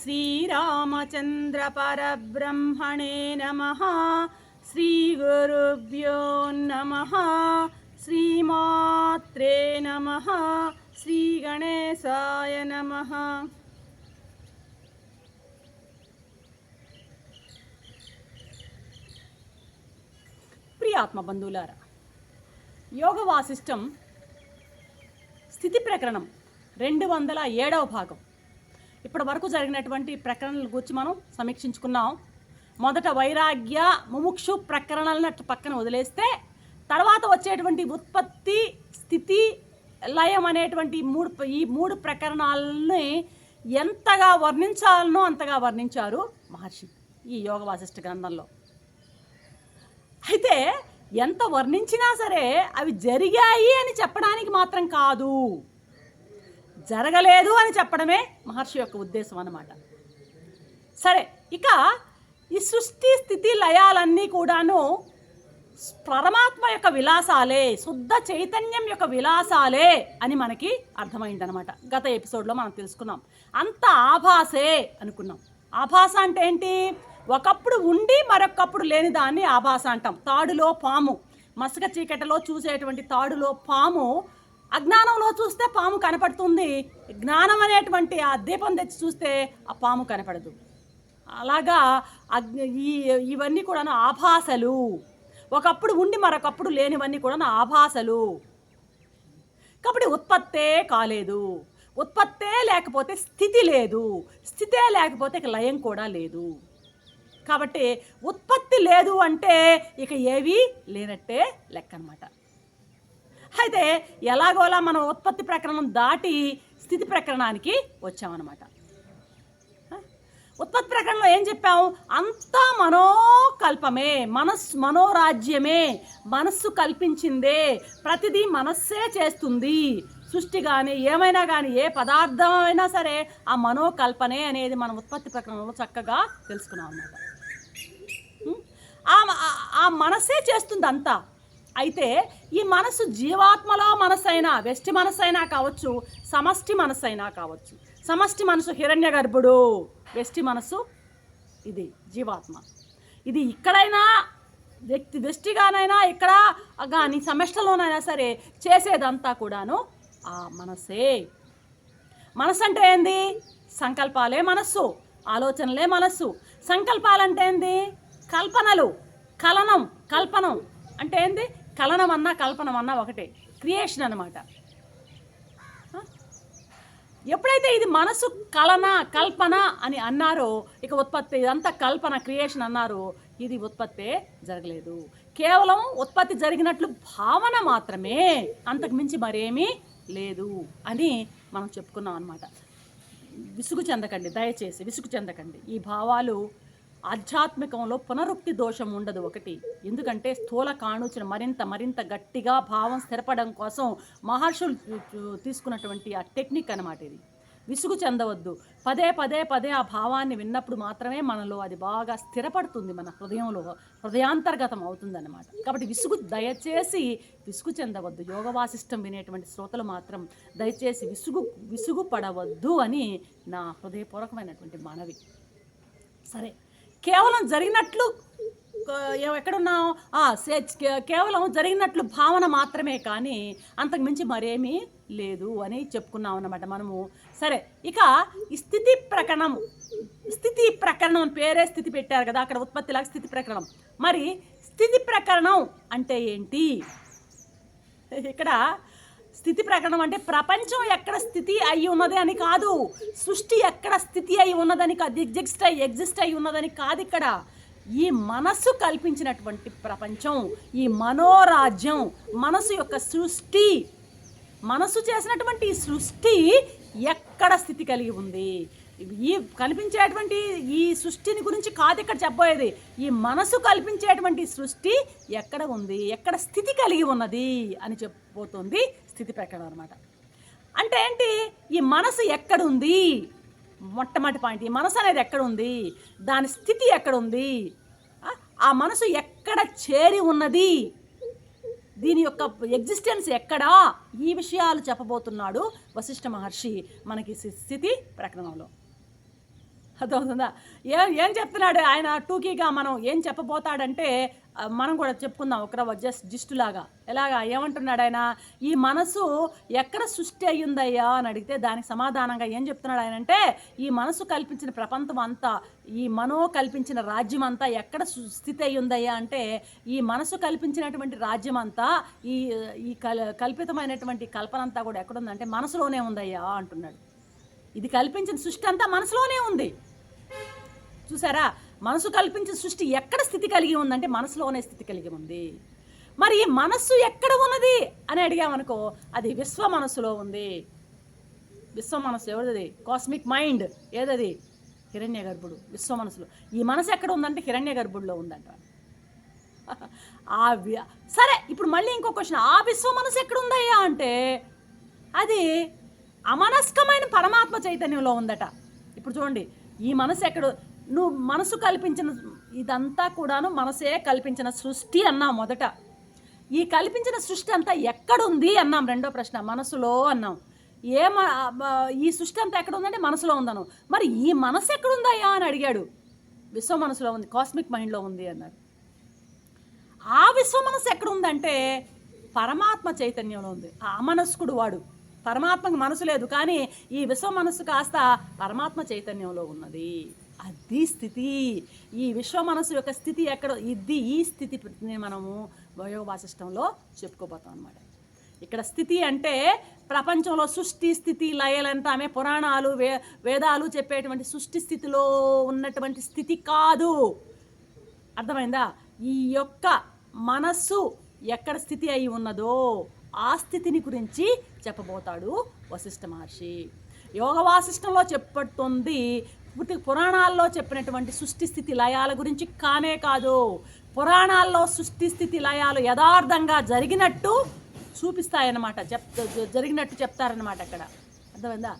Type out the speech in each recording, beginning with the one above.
श्रीरामचन्द्रपरब्रह्मणे नमः श्रीगुरुभ्यो नमः श्रीमात्रे नमः श्रीगणेशाय नमः ప్రియాత్మ బంధువులారా యోగ వాసిష్టం స్థితి ప్రకరణం రెండు వందల ఏడవ భాగం ఇప్పటి వరకు జరిగినటువంటి ప్రకరణల గురించి మనం సమీక్షించుకున్నాం. మొదట వైరాగ్య ముముక్షు ప్రకరణలను పక్కన వదిలేస్తే తర్వాత వచ్చేటువంటి ఉత్పత్తి స్థితి లయం అనేటువంటి మూడు ఈ మూడు ప్రకరణాలని ఎంతగా వర్ణించాలనో అంతగా వర్ణించారు మహర్షి ఈ యోగ వాసిష్ఠ గ్రంథంలో. అయితే ఎంత వర్ణించినా సరే అవి జరిగాయి అని చెప్పడానికి మాత్రం కాదు. జరగలేదు అని చెప్పడమే మహర్షి యొక్క ఉద్దేశం అన్నమాట. సరే ఇక ఈ సృష్టి స్థితి లయాలన్నీ కూడాను పరమాత్మ యొక్క విలాసాలే శుద్ధ చైతన్యం యొక్క విలాసాలే అని మనకి అర్థమైందనమాట గత ఎపిసోడ్లో మనం తెలుసుకున్నాం. అంత ఆభాసే అనుకున్నాం. ఆభాస అంటే ఏంటి? ఒకప్పుడు ఉండి మరొకప్పుడు లేని దాన్ని ఆభాస అంటాం. తాడులో పాము మసక చీకటిలో చూసేటువంటి తాడులో పాము అజ్ఞానంలో చూస్తే పాము కనపడుతుంది. జ్ఞానం అనేటువంటి ఆ దీపం తెచ్చి చూస్తే ఆ పాము కనపడదు. అలాగా ఈ ఇవన్నీ కూడా ఆభాసలు. ఒకప్పుడు ఉండి మరొకప్పుడు లేనివన్నీ కూడా ఆభాసలు. కాబట్టి ఉత్పత్తే కాలేదు. ఉత్పత్తే లేకపోతే స్థితి లేదు. స్థితే లేకపోతే ఇక లయం కూడా లేదు. కాబట్టి ఉత్పత్తి లేదు అంటే ఇక ఏవీ లేనట్టే లెక్క అనమాట అయితే ఎలాగోలా మనం ఉత్పత్తి ప్రకరణం దాటి స్థితి ప్రకరణానికి వచ్చామన్నమాట. ఉత్పత్తి ప్రకరణలో ఏం చెప్పాము అంతా మనోకల్పమే మనస్సు మనోరాజ్యమే మనస్సు కల్పించిందే ప్రతిదీ మనస్సే చేస్తుంది. సృష్టి కానీ ఏమైనా కానీ ఏ పదార్థం అయినా సరే ఆ మనోకల్పనే అనేది మనం ఉత్పత్తి ప్రకరణలో చక్కగా తెలుసుకున్నాం అన్నమాట ఆ ఆ మనస్సే చేస్తుంది అంతా. అయితే ఈ మనస్సు జీవాత్మలో మనస్సైనా వెష్టి మనస్సైనా కావచ్చు సమష్టి మనస్సైనా కావచ్చు. సమష్టి మనసు హిరణ్య గర్భుడు వెష్టి మనస్సు ఇది జీవాత్మ. ఇది ఇక్కడైనా వ్యక్తి దృష్టిగానైనా ఇక్కడ కానీ సమష్టిలోనైనా సరే చేసేదంతా కూడాను ఆ మనసే. మనసు అంటే ఏంది? సంకల్పాలే మనస్సు ఆలోచనలే మనస్సు. సంకల్పాలంటే ఏంది? కల్పనలు కలనం కల్పనం. అంటే ఏంది? కలనం అన్నా ఒకటే. క్రియేషన్ అనమాట ఎప్పుడైతే ఇది మనసు కలన కల్పన అని అన్నారో ఇక ఉత్పత్తి ఇదంతా కల్పన క్రియేషన్ అన్నారో ఇది ఉత్పత్తే జరగలేదు. కేవలం ఉత్పత్తి జరిగినట్లు భావన మాత్రమే అంతకు మించి మరేమీ లేదు అని మనం చెప్పుకున్నాం అనమాట విసుగు చెందకండి దయచేసి విసుగు చెందకండి. ఈ భావాలు ఆధ్యాత్మికంలో పునరుక్తి దోషం ఉండదు ఒకటి. ఎందుకంటే స్థూల కాణుచిన మరింత మరింత గట్టిగా భావం స్థిరపడడం కోసం మహర్షులు తీసుకున్నటువంటి ఆ టెక్నిక్ అనమాట ఇది. విసుగు చెందవద్దు. పదే పదే పదే ఆ భావాన్ని విన్నప్పుడు మాత్రమే మనలో అది బాగా స్థిరపడుతుంది. మన హృదయంలో హృదయాంతర్గతం అవుతుందన్నమాట. కాబట్టి విసుగు దయచేసి విసుగు చెందవద్దు. యోగ వాసిష్టం వినేటువంటి శ్రోతలు మాత్రం దయచేసి విసుగు విసుగు పడవద్దు అని నా హృదయపూర్వకమైనటువంటి మనవి. సరే. కేవలం జరిగినట్లు ఎక్కడున్నాం కేవలం జరిగినట్లు భావన మాత్రమే కానీ అంతకు మించి మరేమీ లేదు అని చెప్పుకున్నాం అన్నమాట మనము. సరే ఇక స్థితి ప్రకరణం స్థితి ప్రకరణం పేరే స్థితి పెట్టారు కదా అక్కడ ఉత్పత్తిలాగా స్థితి ప్రకరణం. మరి స్థితి ప్రకరణం అంటే ఏంటి? ఇక్కడ స్థితి ప్రకటన అంటే ప్రపంచం ఎక్కడ స్థితి అయి ఉన్నది అని కాదు. సృష్టి ఎక్కడ స్థితి అయి ఉన్నదని కాదు ఎగ్జిస్ట్ అయి ఎగ్జిస్ట్ అయి ఉన్నదని కాదు ఇక్కడ. ఈ మనస్సు కల్పించినటువంటి ప్రపంచం ఈ మనోరాజ్యం మనసు యొక్క సృష్టి మనసు చేసినటువంటి ఈ సృష్టి ఎక్కడ స్థితి కలిగి ఉంది? ఈ కల్పించేటువంటి ఈ సృష్టిని గురించి కాదు ఇక్కడ చెప్పబోయేది. ఈ మనసు కల్పించేటువంటి సృష్టి ఎక్కడ ఉంది? ఎక్కడ స్థితి కలిగి ఉన్నది అని చెప్పబోతోంది స్థితి పెట్టడం అనమాట అంటే ఏంటి? ఈ మనసు ఎక్కడుంది? మొట్టమొదటి పాయింట్ ఈ మనసు అనేది ఎక్కడ ఉంది దాని స్థితి ఎక్కడ ఉంది ఆ మనసు ఎక్కడ చేరి ఉన్నది? దీని యొక్క ఎగ్జిస్టెన్స్ ఎక్కడా? ఈ విషయాలు చెప్పబోతున్నాడు వశిష్ఠ మహర్షి మనకి స్థితి ప్రకటనలో. అర్థమవుతుందా? ఏం ఏం చెప్తున్నాడు ఆయన? టూకీగా మనం ఏం చెప్పబోతాడంటే మనం కూడా చెప్పుకుందాం. ఒక జస్ట్ జిస్టులాగా ఎలాగా? ఏమంటున్నాడు ఆయన? ఈ మనసు ఎక్కడ సృష్టి అయ్యిందయ్యా అని అడిగితే దానికి సమాధానంగా ఏం చెప్తున్నాడు ఆయన అంటే ఈ మనసు కల్పించిన ప్రపంచం అంతా ఈ మనో కల్పించిన రాజ్యం అంతా ఎక్కడ సు- స్థితి అయ్యిందయ్యా అంటే ఈ మనసు కల్పించినటువంటి రాజ్యం అంతా ఈ ఈ కల్ కల్పితమైనటువంటి కల్పన అంతా కూడా ఎక్కడుందంటే మనసులోనే ఉందయ్యా అంటున్నాడు. ఇది కల్పించిన సృష్టి అంతా మనసులోనే ఉంది. చూసారా? మనసు కల్పించిన సృష్టి ఎక్కడ స్థితి కలిగి ఉందంటే మనసులోనే స్థితి కలిగి ఉంది. మరి ఈ మనస్సు ఎక్కడ ఉన్నది అని అడిగామనుకో అది విశ్వ మనస్సులో ఉంది. విశ్వ మనస్సు ఎవరిది? కాస్మిక్ మైండ్ ఏదది? హిరణ్య గర్భుడు. విశ్వ మనసులో ఈ మనసు ఎక్కడ ఉందంటే హిరణ్య గర్భుడిలో ఉందంట. ఆ సరే ఇప్పుడు మళ్ళీ ఇంకో క్వశ్చన్ ఆ విశ్వ మనసు ఎక్కడ ఉందయ్యా అంటే అది అమనస్కమైన పరమాత్మ చైతన్యంలో ఉందట. ఇప్పుడు చూడండి ఈ మనసు ఎక్కడ నువ్వు మనసు కల్పించిన ఇదంతా కూడాను మనసే కల్పించిన సృష్టి అన్నాం మొదట. ఈ కల్పించిన సృష్టి అంతా ఎక్కడుంది అన్నాం రెండో ప్రశ్న. మనసులో అన్నాం. ఏ మ- ఈ సృష్టి అంతా ఎక్కడ ఉందంటే మనసులో ఉందను మరి ఈ మనసు ఎక్కడుందయ్యా అని అడిగాడు. విశ్వ మనసులో ఉంది కాస్మిక్ మైండ్లో ఉంది అన్నాడు. ఆ విశ్వ మనస్సు ఎక్కడుందంటే పరమాత్మ చైతన్యంలో ఉంది. ఆ మనస్కుడు వాడు. పరమాత్మకు మనసు లేదు కానీ ఈ విశ్వ మనస్సు కాస్త పరమాత్మ చైతన్యంలో ఉన్నది. అది స్థితి. ఈ విశ్వ మనస్సు యొక్క స్థితి ఎక్కడ ఇది ఈ స్థితిని మనము వయోగ వాసిష్టంలో చెప్పుకోబోతాం అనమాట ఇక్కడ స్థితి అంటే ప్రపంచంలో సృష్టి స్థితి లయలంతా ఆమె పురాణాలు వే వేదాలు చెప్పేటువంటి సృష్టి స్థితిలో ఉన్నటువంటి స్థితి కాదు. అర్థమైందా? ఈ యొక్క మనస్సు ఎక్కడ స్థితి అయి ఉన్నదో ఆ స్థితిని గురించి చెప్పబోతాడు వశిష్ఠ మహర్షి. యోగ వాసిష్టంలో చెప్పబడుతుంది పుట్టి పురాణాల్లో చెప్పినటువంటి సృష్టి స్థితి లయాల గురించి కానే కాదు. పురాణాల్లో సృష్టి స్థితి లయాలు యథార్థంగా జరిగినట్టు చూపిస్తాయన్నమాట. చెప్ జరిగినట్టు చెప్తారన్నమాట అక్కడ. అర్థమైందా?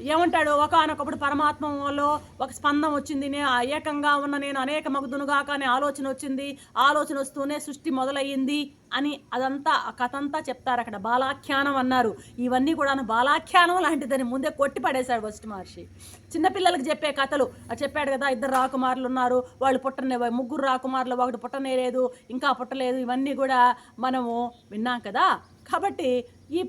ఏమంటాడు? ఒకనొకప్పుడు పరమాత్మలో ఒక స్పందం వచ్చింది. నేను ఏకంగా ఉన్న నేను అనేక మగుదునుగా కానీ ఆలోచన వచ్చింది. ఆలోచన వస్తూనే సృష్టి మొదలయ్యింది అని అదంతా ఆ కథ అంతా చెప్తారు అక్కడ. బాలాఖ్యానం అన్నారు. ఇవన్నీ కూడా బాలాఖ్యానం లాంటిదని ముందే కొట్టి పడేశాడు వశిష్ఠ మహర్షి. చిన్నపిల్లలకు చెప్పే కథలు. చెప్పాడు కదా ఇద్దరు రాకుమారులు ఉన్నారు. వాళ్ళు పుట్టనే ముగ్గురు రాకుమారులు ఒకటి పుట్టనేలేదు ఇంకా పుట్టలేదు. ఇవన్నీ కూడా మనము విన్నాం కదా. కాబట్టి ఈ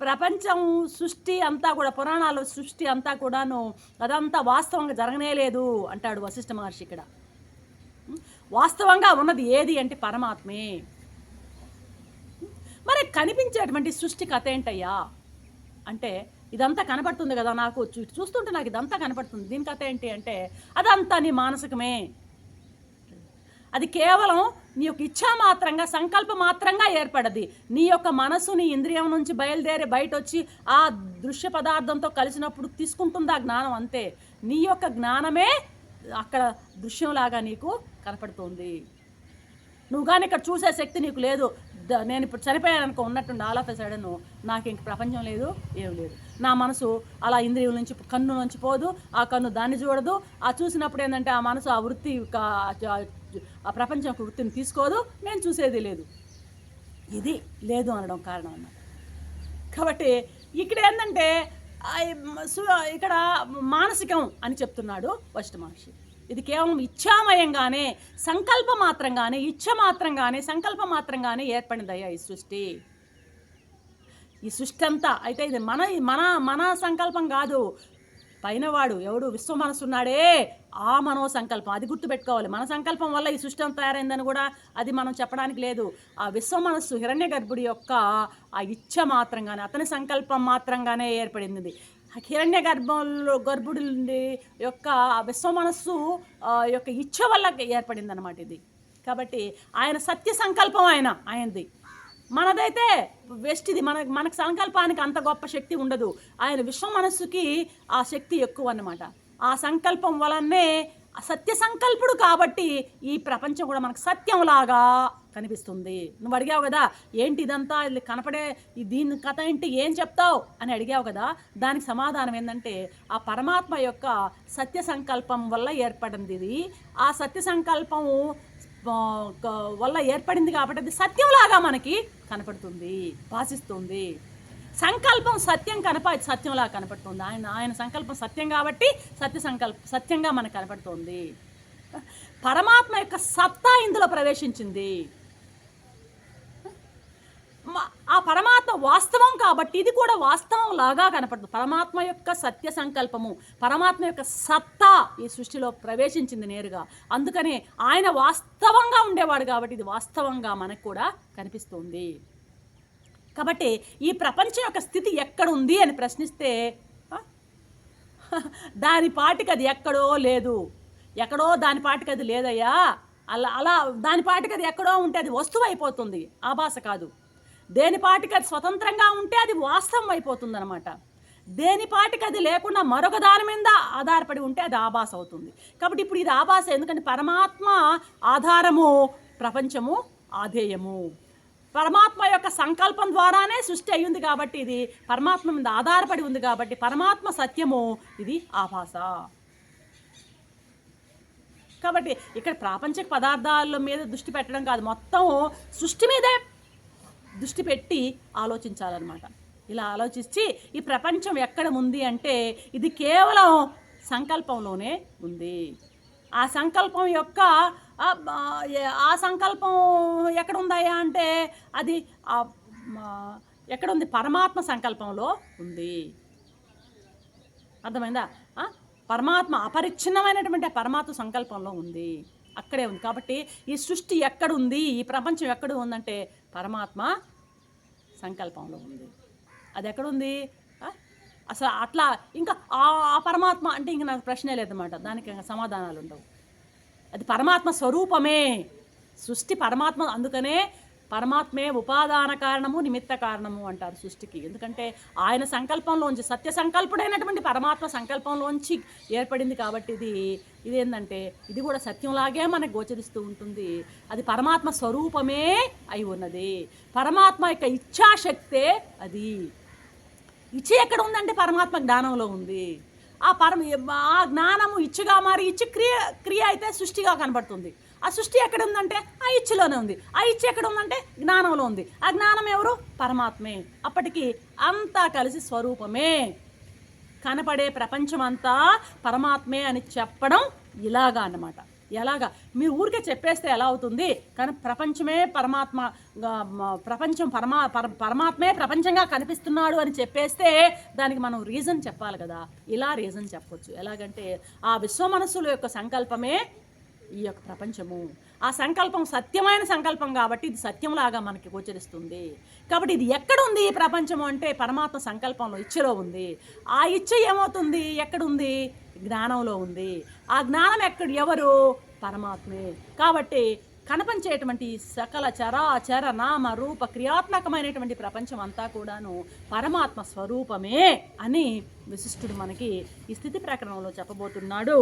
ప్రపంచం సృష్టి అంతా కూడా పురాణాల సృష్టి అంతా కూడాను అదంతా వాస్తవంగా జరగనే లేదు అంటాడు వశిష్ఠ మహర్షి ఇక్కడ. వాస్తవంగా ఉన్నది ఏది అంటే పరమాత్మే. మరి కనిపించేటువంటి సృష్టి కథ ఏంటయ్యా? అంటే ఇదంతా కనపడుతుంది కదా నాకు చూ- చూస్తుంటే నాకు ఇదంతా కనపడుతుంది. దీని కథ ఏంటి అంటే అదంతా నీ మానసికమే. అది కేవలం నీ యొక్క ఇచ్ఛా మాత్రంగా సంకల్ప మాత్రంగా ఏర్పడది. నీ యొక్క మనసు నీ ఇంద్రియం నుంచి బయలుదేరి బయట వచ్చి ఆ దృశ్య పదార్థంతో కలిసినప్పుడు తీసుకుంటుంది ఆ జ్ఞానం అంతే. నీ యొక్క జ్ఞానమే అక్కడ దృశ్యంలాగా నీకు కనపడుతుంది. నువ్వు కానీ ఇక్కడ చూసే శక్తి నీకు లేదు. నేను ఇప్పుడు చనిపోయాను అనుకో ఉన్నట్టుండి ఆల్ ఆఫ్ సడన్ నాకు ఇంక ప్రపంచం లేదు ఏం లేదు. నా మనసు అలా ఇంద్రియం నుంచి కన్ను నుంచి పోదు ఆ కన్ను దాన్ని చూడదు. ఆ చూసినప్పుడు ఏంటంటే ఆ మనసు ఆ వృత్తి ప్రపంచం యొక్క వృత్తిని తీసుకోదు నేను చూసేది లేదు. ఇది లేదు అనడం కారణం అన్నమాట. కాబట్టి ఇక్కడ ఏంటంటే ఇక్కడ మానసికం అని చెప్తున్నాడు వశిష్ఠ మహర్షి. ఇది కేవలం ఇచ్ఛామయంగానే సంకల్ప మాత్రంగానే ఇచ్ఛ మాత్రంగానే సంకల్ప మాత్రంగానే ఏర్పడిందయ్యా ఈ సృష్టి. ఈ సృష్టి అంతా అయితే ఇది మన మన మన సంకల్పం కాదు పైనవాడు ఎవడు? విశ్వ మనసున్నాడే. ఆ మనో సంకల్పం అది గుర్తుపెట్టుకోవాలి. మన సంకల్పం వల్ల ఈ సృష్టి తయారైందని కూడా అది మనం చెప్పడానికి లేదు. ఆ విశ్వ మనస్సు హిరణ్య గర్భుడి యొక్క ఆ ఇచ్ఛ మాత్రంగానే అతని సంకల్పం మాత్రంగానే ఏర్పడింది. హిరణ్య గర్భంలో గర్భుడి యొక్క ఆ విశ్వ మనస్సు ఆ, యొక్క ఇచ్ఛ వల్ల ఏర్పడింది అనమాట ఇది. కాబట్టి ఆయన సత్య సంకల్పం ఆయన ఆయనది. మనదైతే వెస్ట్ది. మన మనకు సంకల్పానికి అంత గొప్ప శక్తి ఉండదు. ఆయన విశ్వ మనస్సుకి ఆ శక్తి ఎక్కువ అన్నమాట. ఆ సంకల్పం వలనే సత్య సంకల్పుడు కాబట్టి ఈ ప్రపంచం కూడా మనకు సత్యంలాగా కనిపిస్తుంది. నువ్వు అడిగావు కదా ఏంటి ఇదంతా? ఇది కనపడే దీని కథ ఏంటి? ఏం చెప్తావు? అని అడిగావు కదా దానికి సమాధానం ఏంటంటే ఆ పరమాత్మ యొక్క సత్య సంకల్పం వల్ల ఏర్పడింది ఇది. ఆ సత్య సంకల్పం వల్ల ఏర్పడింది కాబట్టి అది సత్యంలాగా మనకి కనపడుతుంది భాషిస్తుంది. సంకల్పం సత్యం కనప సత్యంలా కనపడుతుంది. ఆయన ఆయన సంకల్పం సత్యం కాబట్టి సత్య సంకల్ప సత్యంగా మనకు కనపడుతుంది. పరమాత్మ యొక్క సత్తా ఇందులో ప్రవేశించింది. ఆ పరమాత్మ వాస్తవం కాబట్టి ఇది కూడా వాస్తవం లాగా కనపడుతుంది. పరమాత్మ యొక్క సత్య సంకల్పము పరమాత్మ యొక్క సత్తా ఈ సృష్టిలో ప్రవేశించింది నేరుగా. అందుకనే ఆయన వాస్తవంగా ఉండేవాడు కాబట్టి ఇది వాస్తవంగా మనకు కూడా కనిపిస్తుంది. కాబట్టి ఈ ప్రపంచం యొక్క స్థితి ఎక్కడ ఉంది అని ప్రశ్నిస్తే దాని పాటికి అది ఎక్కడో లేదు. ఎక్కడో దాని పాటికి అది లేదయ్యా. అలా అలా దాని పాటికి అది ఎక్కడో ఉంటే అది వస్తువు అయిపోతుంది ఆభాస కాదు. దేని పాటికి అది స్వతంత్రంగా ఉంటే అది వాస్తవం అయిపోతుంది అనమాట దేని పాటికి అది లేకుండా మరొక దాని మీద ఆధారపడి ఉంటే అది ఆభాస అవుతుంది. కాబట్టి ఇప్పుడు ఇది ఆభాస ఎందుకంటే పరమాత్మ ఆధారము ప్రపంచము ఆధేయము. పరమాత్మ యొక్క సంకల్పం ద్వారానే సృష్టి అయ్యింది కాబట్టి ఇది పరమాత్మ మీద ఆధారపడి ఉంది కాబట్టి పరమాత్మ సత్యము ఇది ఆభాస. కాబట్టి ఇక్కడ ప్రాపంచిక పదార్థాల మీద దృష్టి పెట్టడం కాదు. మొత్తం సృష్టి మీదే దృష్టి పెట్టి ఆలోచించాలన్నమాట. ఇలా ఆలోచించి ఈ ప్రపంచం ఎక్కడ ఉంది అంటే ఇది కేవలం సంకల్పంలోనే ఉంది. ఆ సంకల్పం యొక్క ఆ, సంకల్పం ఎక్కడ ఉందాయా అంటే అది ఎక్కడ ఉంది పరమాత్మ సంకల్పంలో ఉంది. అర్థమైందా? పరమాత్మ అపరిచ్ఛిన్నమైనటువంటి ఆ పరమాత్మ సంకల్పంలో ఉంది. అక్కడే ఉంది. కాబట్టి ఈ సృష్టి ఎక్కడుంది? ఈ ప్రపంచం ఎక్కడ ఉందంటే పరమాత్మ సంకల్పంలో ఉంది. అది ఎక్కడుంది అసలు అట్లా ఇంకా ఆ ఆ పరమాత్మ అంటే ఇంక నాకు ప్రశ్నే లేదన్నమాట. దానికి ఇంకా సమాధానాలు ఉండవు అది పరమాత్మ స్వరూపమే. సృష్టి పరమాత్మ అందుకనే పరమాత్మే ఉపాదాన కారణము నిమిత్త కారణము అంటారు సృష్టికి. ఎందుకంటే ఆయన సంకల్పంలోంచి సత్య సంకల్పుడైనటువంటి పరమాత్మ సంకల్పంలోంచి ఏర్పడింది కాబట్టి ఇది ఇదేంటంటే ఇది కూడా సత్యంలాగే మనకు గోచరిస్తూ ఉంటుంది. అది పరమాత్మ స్వరూపమే అయి ఉన్నది. పరమాత్మ యొక్క ఇచ్ఛాశక్తే అది. ఇచ్చి ఎక్కడ ఉందంటే పరమాత్మ జ్ఞానంలో ఉంది. ఆ పరమ ఆ జ్ఞానము ఇచ్చగా మారి ఇచ్చి క్రియ క్రియ అయితే సృష్టిగా కనబడుతుంది. ఆ సృష్టి ఎక్కడ ఉందంటే ఆ ఇచ్చులోనే ఉంది. ఆ ఇచ్చి ఎక్కడ ఉందంటే జ్ఞానంలో ఉంది. ఆ జ్ఞానం ఎవరు? పరమాత్మే. అప్పటికి అంతా కలిసి స్వరూపమే. కనపడే ప్రపంచం అంతా పరమాత్మే అని చెప్పడం ఇలాగా అన్నమాట. ఎలాగా? మీరు ఊరికే చెప్పేస్తే ఎలా అవుతుంది? కానీ ప్రపంచమే పరమాత్మ ప్రపంచం పరమా పర- పరమాత్మే ప్రపంచంగా కనిపిస్తున్నాడు అని చెప్పేస్తే దానికి మనం రీజన్ చెప్పాలి కదా. ఇలా రీజన్ చెప్పొచ్చు. ఎలాగంటే ఆ విశ్వ మనస్సుల యొక్క సంకల్పమే ఈ యొక్క ప్రపంచము. ఆ సంకల్పం సత్యమైన సంకల్పం కాబట్టి ఇది సత్యంలాగా మనకి గోచరిస్తుంది. కాబట్టి ఇది ఎక్కడ ఉంది ఈ ప్రపంచము అంటే పరమాత్మ సంకల్పంలో ఇచ్చలో ఉంది. ఆ ఇచ్చ ఏమవుతుంది? ఎక్కడుంది? జ్ఞానంలో ఉంది. ఆ జ్ఞానం ఎక్కడ? ఎవరు? పరమాత్మే. కాబట్టి కనపంచేటువంటి సకల చరాచర నామ రూప క్రియాత్మకమైనటువంటి ప్రపంచం అంతా కూడాను పరమాత్మ స్వరూపమే అని విశిష్టుడు మనకి ఈ స్థితి ప్రకరణంలో చెప్పబోతున్నాడు.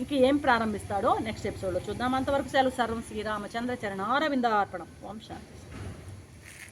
ఇంక ఏం ప్రారంభిస్తాడో నెక్స్ట్ ఎపిసోడ్లో చూద్దాం. అంతవరకు సెలవు సర్వం శ్రీరామచంద్ర చరణారవింద అర్పణం ఓం శాంతి.